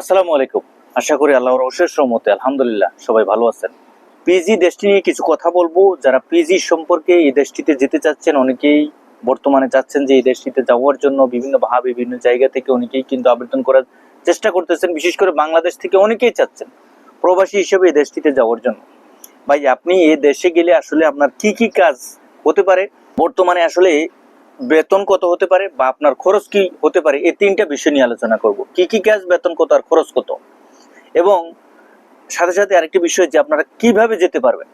আসসালামু আলাইকুম। আশা করি আল্লাহর অশেষ রহমতে আলহামদুলিল্লাহ সবাই ভালো আছেন। পিজি দেশটি নিয়ে কিছু কথা বলব। যারা পিজি সম্পর্কে এই দেশটিতে যেতে চাচ্ছেন, অনেকেই বর্তমানে চাচ্ছেন যে এই দেশটিতে যাওয়ার জন্য বিভিন্ন ভাবে বিভিন্ন জায়গা থেকে অনেকেই কিন্তু আবেদন করার চেষ্টা করতেছেন। বিশেষ করে বাংলাদেশ থেকে অনেকেই চাচ্ছেন প্রবাসী হিসেবে এই দেশটিতে যাওয়ার জন্য। ভাই, আপনি এই দেশে গেলে আসলে আপনার কি কি কাজ হতে পারে? বর্তমানে আসলে বেতন কত হতে পারে বা আপনার খরচ কি হতে পারে, এই তিনটা বিষয় নিয়ে আলোচনা করব। কি কি কাজ বেতন কত আর খরচ কত? এবং সাথে সাথে আরেকটি বিষয় যে আপনারা কীভাবে যেতে পারবেন।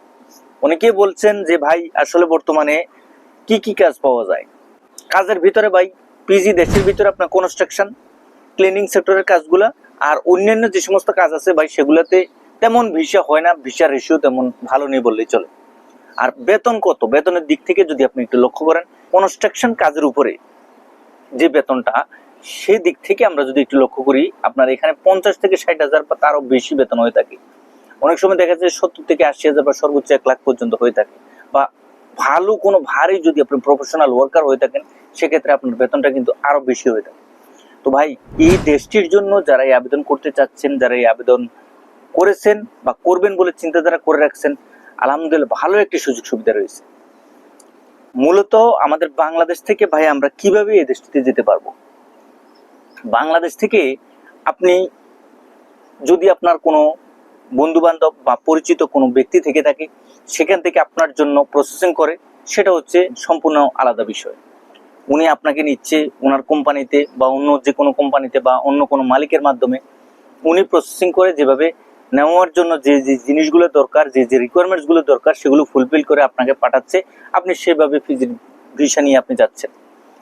অনেকে বলছেন যে, ভাই, আসলে বর্তমানে কি কি কাজ পাওয়া যায়? কাজের ভিতরে ভাই পিজি দেশের ভিতরে আপনার কনস্ট্রাকশন ক্লিনিং সেক্টরের কাজগুলা আর অন্যান্য যে সমস্ত কাজ আছে ভাই, সেগুলোতে তেমন ভিসা হয় না ভিসা রেশিও তেমন ভালো নেই বললেই চলে। আর বেতন কত? বেতনের দিক থেকে যদি আপনি একটু লক্ষ্য করেন কনস্ট্রাকশন কাজের উপরে যে বেতনটা, সেই দিক থেকে আমরা যদি একটু লক্ষ্য করি, আপনার এখানে পঞ্চাশ থেকে ষাট হাজার বা তারও বেশি বেতন হয়ে থাকে। অনেক সময় দেখা যায় সত্তর থেকে আশি হাজার বা সর্বোচ্চ এক লাখ পর্যন্ত হয়ে থাকে। বা ভালো কোনো ভারী যদি আপনি প্রফেশনাল ওয়ার্কার হয়ে থাকেন, সেক্ষেত্রে আপনার বেতনটা কিন্তু আরও বেশি হয়ে থাকে। তো ভাই, এই দেশটির জন্য যারা এই আবেদন করতে চাচ্ছেন, যারা এই আবেদন করেছেন বা করবেন বলে চিন্তাধারা করে রাখছেন, আলহামদুলিল্লাহ ভালো একটি সুযোগ সুবিধা রয়েছে। মূলত আমাদের বাংলাদেশ থেকে, ভাই, আমরা কীভাবে এই দেশটিতে যেতে পারব? বাংলাদেশ থেকে আপনি যদি আপনার কোনো বন্ধু বান্ধব বা পরিচিত কোনো ব্যক্তি থেকে থাকে, সেখান থেকে আপনার জন্য প্রসেসিং করে, সেটা হচ্ছে সম্পূর্ণ আলাদা বিষয়। উনি আপনাকে নিচ্ছে ওনার কোম্পানিতে বা অন্য যে কোনো কোম্পানিতে বা অন্য কোনো মালিকের মাধ্যমে, উনি প্রসেসিং করে যেভাবে নেওয়ার জন্য যে যে জিনিসগুলো দরকার, যে যে রিকোয়ারমেন্টসগুলো দরকার, সেগুলো ফুলফিল করে আপনাকে পাঠাচ্ছে। আপনি সেভাবে ভিসা নিয়ে আপনি যাচ্ছেন।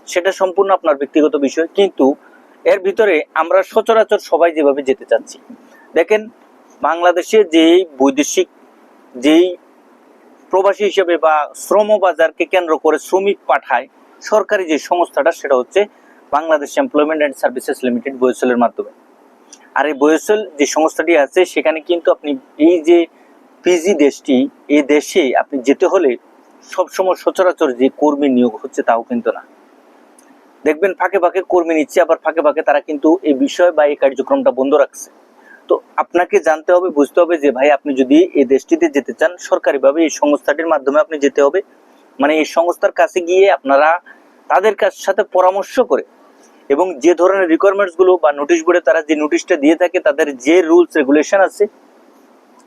সেটা সম্পূর্ণ আপনার ব্যক্তিগত বিষয়। কিন্তু এর ভিতরে আমরা সচরাচর সবাই যেভাবে যেতে চাচ্ছি। দেখেন, বাংলাদেশে যেই বৈদেশিক, যেই প্রবাসী হিসেবে বা শ্রম বাজারকে কেন্দ্র করে শ্রমিক পাঠায়, সরকারি যে সংস্থাটা, সেটা হচ্ছে Bangladesh employment and services limited বয়সলের মাধ্যমে। আর এই বয়সল যে সংস্থাটি আছে, সেখানে কিন্তু আপনি এই যে পিজি দেশটি, এই দেশে আপনি যেতে হলে সবসময় সচরাচর যে কর্মী নিয়োগ হচ্ছে তাও কিন্তু না। দেখবেন ফাঁকে ফাঁকে কর্মী নিচ্ছে, আবার ফাঁকে ফাঁকে তারা কিন্তু এই বিষয় বা এই কার্যক্রমটা বন্ধ রাখছে। তো আপনাকে জানতে হবে, বুঝতে হবে যে ভাই, আপনি যদি এই দেশটিতে যেতে চান, সরকারিভাবে এই সংস্থাটির মাধ্যমে আপনি যেতে হবে। মানে এই সংস্থার কাছে গিয়ে আপনারা তাদের কাছ সাথে পরামর্শ করে এবং যে ধরনের রিকোয়ারমেন্টসগুলো বা নোটিশ বোর্ডে তারা যে নোটিশটা দিয়ে থাকে, তাদের যে রুলস রেগুলেশন আছে,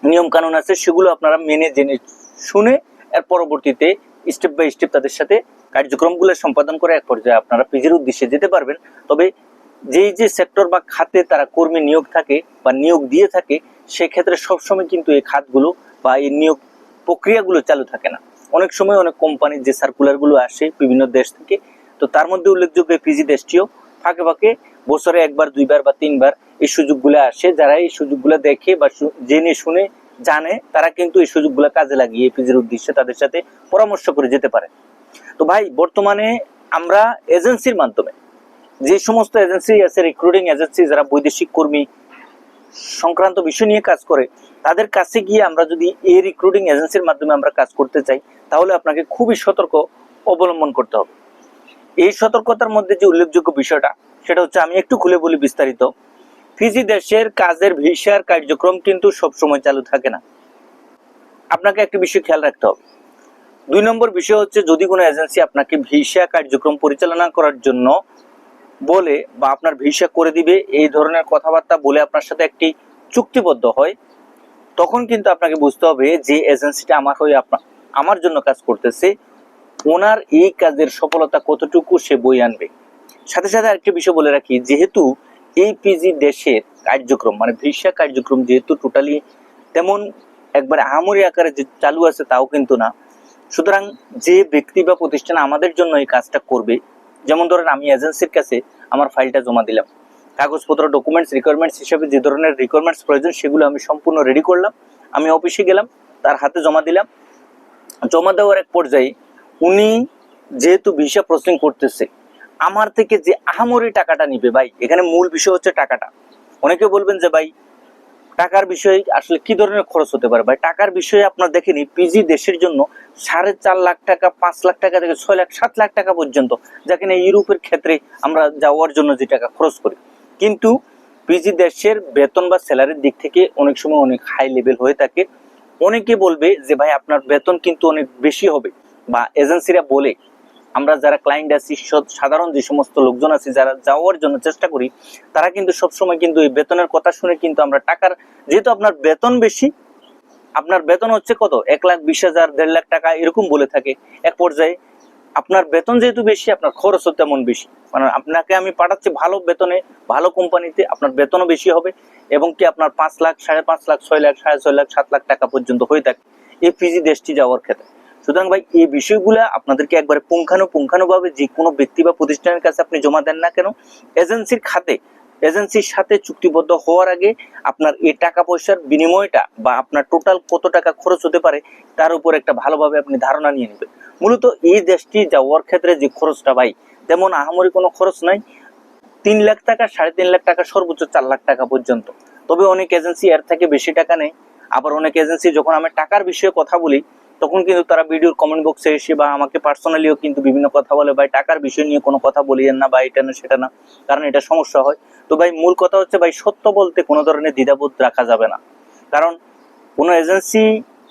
নিয়ম কানুন আছে, সেগুলো আপনারা মেনে, জেনে, শুনে এর পরবর্তীতে স্টেপ বাই স্টেপ তাদের সাথে কার্যক্রমগুলো সম্পাদন করে এক পর্যায়ে আপনারা পিজির উদ্দেশ্যে যেতে পারবেন। তবে যেই যে সেক্টর বা খাতে তারা কর্মী নিয়োগ থাকে বা নিয়োগ দিয়ে থাকে, সেক্ষেত্রে সবসময় কিন্তু এই খাতগুলো বা এই নিয়োগ প্রক্রিয়াগুলো চালু থাকে না। অনেক সময় অনেক কোম্পানির যে সার্কুলারগুলো আসে বিভিন্ন দেশ থেকে, তো তার মধ্যে উল্লেখযোগ্য পিজি দেশটিও ফাঁকে ফাঁকে বছরে একবার, দুইবার বা তিনবার এই সুযোগগুলো আসে। যারা এই সুযোগগুলো দেখে বা জেনে শুনে জানে, তারা কিন্তু এই সুযোগগুলো কাজে লাগিয়ে পিজির উদ্দেশ্যে তাদের সাথে পরামর্শ করে যেতে পারে। তো ভাই, বর্তমানে আমরা এজেন্সির মাধ্যমে যে সমস্ত এজেন্সি আছে রিক্রুটিং এজেন্সি যারা বৈদেশিক কর্মী সংক্রান্ত বিষয় নিয়ে কাজ করে, তাদের কাছে গিয়ে আমরা যদি এই রিক্রুটিং এজেন্সির মাধ্যমে আমরা কাজ করতে চাই, তাহলে আপনাকে খুবই সতর্ক অবলম্বন করতে হবে। এই সতর্কতার মধ্যে যে উল্লেখযোগ্য বিষয়টা, সেটা হচ্ছে আমি একটু খুলে বলি বিস্তারিত। ফিজি দেশের কাজের ভিসার কার্যক্রম কিন্তু সবসময় চালু থাকে না। আপনাকে একটা বিষয় খেয়াল রাখতে হবে। দুই নম্বর বিষয় হচ্ছে, যদি কোনো এজেন্সি আপনাকে ভিসা কার্যক্রম পরিচালনা করার জন্য বলে বা আপনার ভিসা করে দিবে, এই ধরনের কথাবার্তা বলে আপনার সাথে একটি চুক্তিবদ্ধ হয়, তখন কিন্তু আপনাকে বুঝতে হবে যে এজেন্সিটা আমার হয়ে আপনার আমার জন্য কাজ করতেছে। ওনার এই কাজের সফলতা কতটুকু সে বই আনবে? সাথে সাথে আরেকটি বিষয় বলে রাখি, যেহেতু এই পিজি দেশের কার্যক্রম মানে ভিসা কার্যক্রম যেহেতু টোটালি তেমন একবারে আমরি আকারে যে চালু আছে তাও কিন্তু না। সুতরাং যে ব্যক্তি বা প্রতিষ্ঠান আমাদের জন্য এই কাজটা করবে, যেমন ধরেন আমি এজেন্সির কাছে আমার ফাইলটা জমা দিলাম। কাগজপত্র ডকুমেন্টস রিকোয়ারমেন্টস হিসেবে যে ধরনের রিকোয়ারমেন্টস প্রয়োজন সেগুলো আমি সম্পূর্ণ রেডি করলাম। আমি অফিসে গেলাম, তার হাতে জমা দিলাম। জমা দেওয়ার এক পর্যায়ে উনি যেহেতু ভিসা প্রসেসিং করতেছে, আমার থেকে যে আহামরি টাকাটা নিবে ভাই, এখানে মূল বিষয় হচ্ছে টাকাটা। অনেকে বলবেন যে ভাই, টাকার বিষয়ে আসলে কি ধরনের খরচ হতে পারে? ভাই, টাকার বিষয়ে আপনার দেখেনি পিজি দেশের জন্য সাড়ে চার লাখ টাকা, পাঁচ লাখ টাকা থেকে ছয় লাখ, সাত লাখ টাকা পর্যন্ত যা কিনা ইউরোপের ক্ষেত্রে আমরা যাওয়ার জন্য যে টাকা খরচ করি। কিন্তু পিজি দেশের বেতন বা স্যালারির দিক থেকে অনেক সময় অনেক হাই লেভেল হয়ে থাকে। অনেকে বলবে যে ভাই, আপনার বেতন কিন্তু অনেক বেশি হবে। বা এজেন্সিরা বলে, আমরা যারা ক্লায়েন্ট আছি সাধারণ যে সমস্ত লোকজন আছে, যারা যাওয়ার জন্য চেষ্টা করি, তারা কিন্তু সবসময় কিন্তু এই বেতনের কথা শুনে কিন্তু আমরা টাকার, যেহেতু আপনার বেতন বেশি, আপনার বেতন হচ্ছে কত? এক লাখ বিশ হাজার, দেড় লাখ টাকা, এরকম বলে থাকে। এক পর্যায়ে আপনার বেতন যেহেতু বেশি, আপনার খরচও তেমন বেশি। মানে আপনাকে আমি পাঠাচ্ছি ভালো বেতনে, ভালো কোম্পানিতে, আপনার বেতনও বেশি হবে এবং কি আপনার পাঁচ লাখ, সাড়ে পাঁচ লাখ, ছয় লাখ, সাড়ে ছয় লাখ, সাত লাখ টাকা পর্যন্ত হয়ে থাকে এই পিজি দেশটি যাওয়ার ক্ষেত্রে। সুতরাং ভাই, এই বিষয়গুলো আপনাদেরকে একবারে পুঙ্খানুভাবে যে কোনো ব্যক্তি বা প্রতিষ্ঠানের কাছে আপনি জমা দেন না কেন, এজেন্সির খাতে, এজেন্সির সাথে চুক্তিবদ্ধ হওয়ার আগে আপনার এই টাকা পয়সার বিনিময়টা বা আপনার টোটাল কত টাকা খরচ হতে পারে, তার উপর একটা ভালোভাবে আপনি ধারণা নিয়ে নেবেন। মূলত এই দেশটি যাওয়ার ক্ষেত্রে যে খরচটা ভাই, তেমন আহামরি কোনো খরচ নাই। তিন লাখ টাকা, সাড়ে তিন লাখ টাকা, সর্বোচ্চ চার লাখ টাকা পর্যন্ত। তবে অনেক এজেন্সি এর থেকে বেশি টাকা নেয়। আবার অনেক এজেন্সি যখন আমি টাকার বিষয়ে কথা বলি তখন কিন্তু তারা ভিডিওর কমেন্ট বক্সে এসে বা আমাকে পার্সোনালিও কিন্তু বিভিন্ন কথা বলে, ভাই, টাকার বিষয় নিয়ে কোনো কথা বলিয়েন না বা এটা না, সেটা না, কারণ এটা সমস্যা হয়। তো ভাই, মূল কথা হচ্ছে, ভাই, সত্য বলতে কোনো ধরনের দ্বিধাবোধ রাখা যাবে না। কারণ কোনো এজেন্সি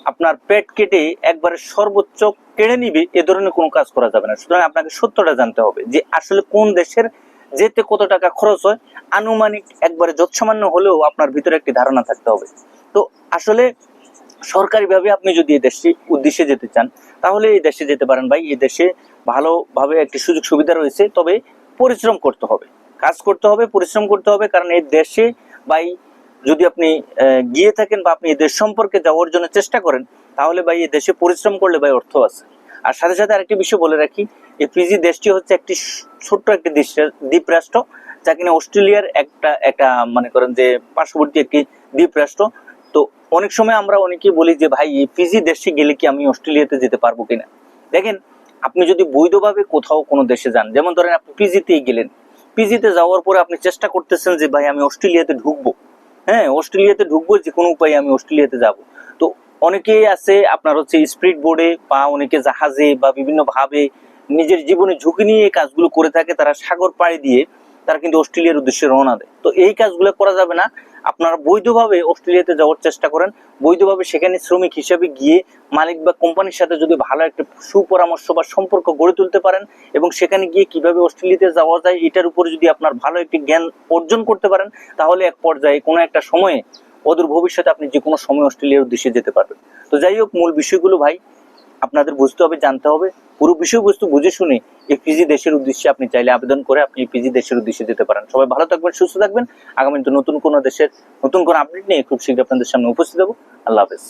আপনার পেট কেটে একবারে সর্বোচ্চ কেড়ে নিবে, এ ধরনের কোনো কাজ করা যাবে না। সুতরাং আপনাকে সত্যটা জানতে হবে যে আসলে কোন দেশের যেতে কত টাকা খরচ হয়, আনুমানিক একবারে যৎসামান্য হলেও আপনার ভিতরে একটি ধারণা থাকতে হবে। তো আসলে সরকারিভাবে আপনি যদি এই দেশে, উদ্দেশ্যে যেতে চান, তাহলে এই দেশে যেতে পারেন ভাই। এই দেশে ভালোভাবে একটি সুযোগ সুবিধা রয়েছে, তবে পরিশ্রম করতে হবে। কাজ করতে হবে, পরিশ্রম করতে হবে, কারণ এই দেশে ভাই যদি আপনি গিয়ে থাকেন বা আপনি এই দেশ সম্পর্কে যাওয়ার জন্য চেষ্টা করেন, তাহলে ভাই এই দেশে পরিশ্রম করলে ভাই অর্থ আছে। আর সাথে সাথে আরেকটি বিষয় বলে রাখি, এই ফিজি দেশটি হচ্ছে একটি ছোট্ট একটি দ্বীপ রাষ্ট্র যা কিনা অস্ট্রেলিয়ার একটা একটা, মনে করেন যে পার্শ্ববর্তী একটি দ্বীপ রাষ্ট্র অনেক সময় আমরা অনেকেই বলি যে, ভাই, এই ফিজি দেশে গেলে কি আমি অস্ট্রেলিয়াতে যেতে পারব কিনা? দেখেন, আপনি যদি বৈধভাবে কোথাও কোনো দেশে যান, যেমন ধরেন আপনি পিজিতেই গেলেন পিজিতে যাওয়ার পরে আপনি চেষ্টা করতেছেন যে, ভাই, আমি অস্ট্রেলিয়াতে ঢুকবো। হ্যাঁ অস্ট্রেলিয়াতে ঢুকবো যে কোনো উপায়ে আমি অস্ট্রেলিয়াতে যাব। তো অনেকেই আছে, আপনার হচ্ছে স্পিড বোর্ডে বা অনেকে জাহাজে বা বিভিন্ন ভাবে নিজের জীবনে ঝুঁকি নিয়ে কাজগুলো করে থাকে, তারা সাগর পাড়ি দিয়ে তারা কিন্তু অস্ট্রেলিয়ার উদ্দেশ্যে রওনা দেয়। তো এই কাজগুলো করা যাবে না। আপনারা বৈধভাবে অস্ট্রেলিয়াতে যাওয়ার চেষ্টা করেন। বৈধভাবে সেখানে শ্রমিক হিসেবে গিয়ে মালিক বা কোম্পানির সাথে যদি ভালো একটা সুপরামর্শ বা সম্পর্ক গড়ে তুলতে পারেন এবং সেখানে গিয়ে কীভাবে অস্ট্রেলিয়াতে যাওয়া যায়, এটার উপরে যদি আপনার ভালো একটি জ্ঞান অর্জন করতে পারেন, তাহলে এক পর্যায়ে কোনো একটা সময়ে অদূর ভবিষ্যতে আপনি যে কোনো সময় অস্ট্রেলিয়ার উদ্দেশ্যে যেতে পারবেন। তো যাই হোক, মূল বিষয়গুলো ভাই, আপনাদের বুঝতে হবে, জানতে হবে। পুরো বিষয়বস্তু বুঝে শুনে এই পিজি দেশের উদ্দেশ্যে আপনি চাইলে আবেদন করে আপনি এই পিজি দেশের উদ্দেশ্যে যেতে পারেন। সবাই ভালো থাকবেন, সুস্থ থাকবেন। আগামী নতুন কোনো দেশের, নতুন কোনো আপডেট নিয়ে খুব শীঘ্র আপনাদের সামনে উপস্থিত হব। আল্লাহ হাফেজ।